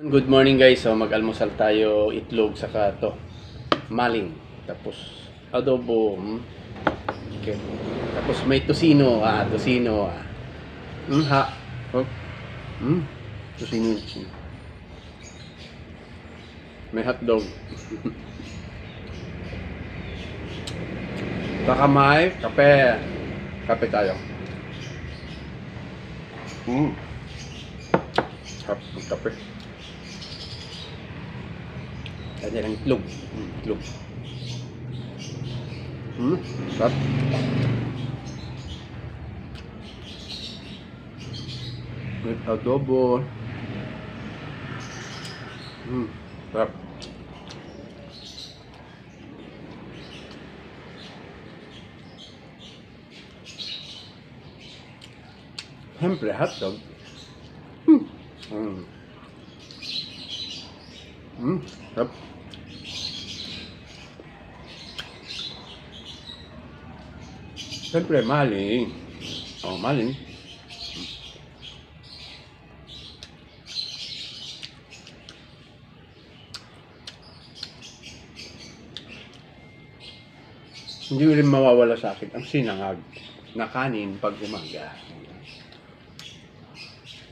Good morning guys. So mag-almusal tayo itlog saka to maling. Tapos adobo. Hmm? Okay. Tapos may tosino, ah, tosino. Ah. Hmm, ha. Oh. Hmm. Tosino. May hotdog. Saka may kape. Kape tayo. Hmm. Kape. kape. Kanya ng itlog. Mm, itlog. Hmm, sarap. With adobo. Hmm, sarap. Siyempre, hotdog. Hmm. Hmm. Hmm, sarap. Siyempre, maling. Oh, maling. Hindi rin mawawala sa akin ang sinangag na kanin pag umaga.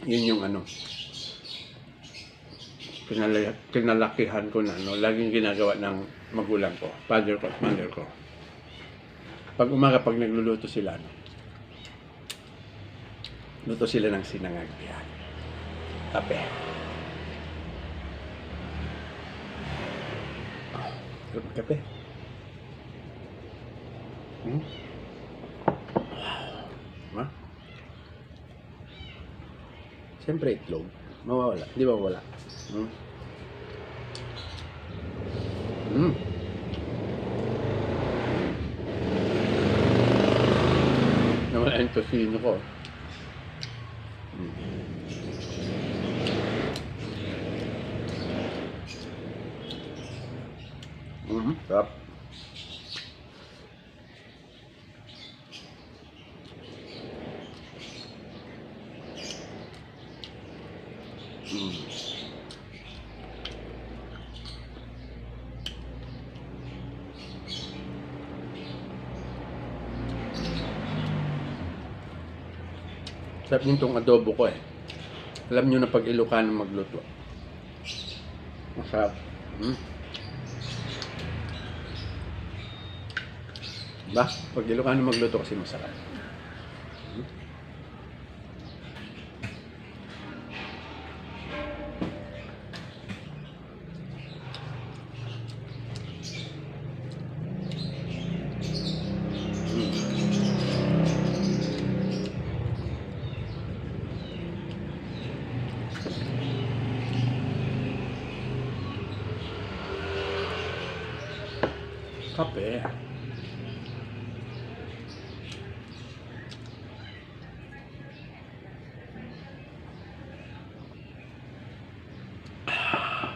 Yun yung ano. Kinala, kinalakihan ko na ano, laging ginagawa ng magulang ko, father ko mother ko. Pag umaga, pag nagluluto sila, no, luto sila ng sinangag. Yan. Kape. Ah, Kape. Hmm? Ma? Siyempre itlog. Mawawala. Di ba wala? Hmm? Hmm. Yung tosino ko. Hmm. Mm, sarap. Mm. Sarap din tong adobo ko eh. Alam nyo na pag Ilocano magluto. Masarap. Mm. Ba? Pag Ilocano magluto kasi masarap. Kape.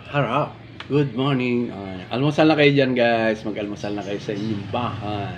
Harap. Good morning. Almusal na kayo dyan guys. Mag-almusal na kayo sa inyong bahay.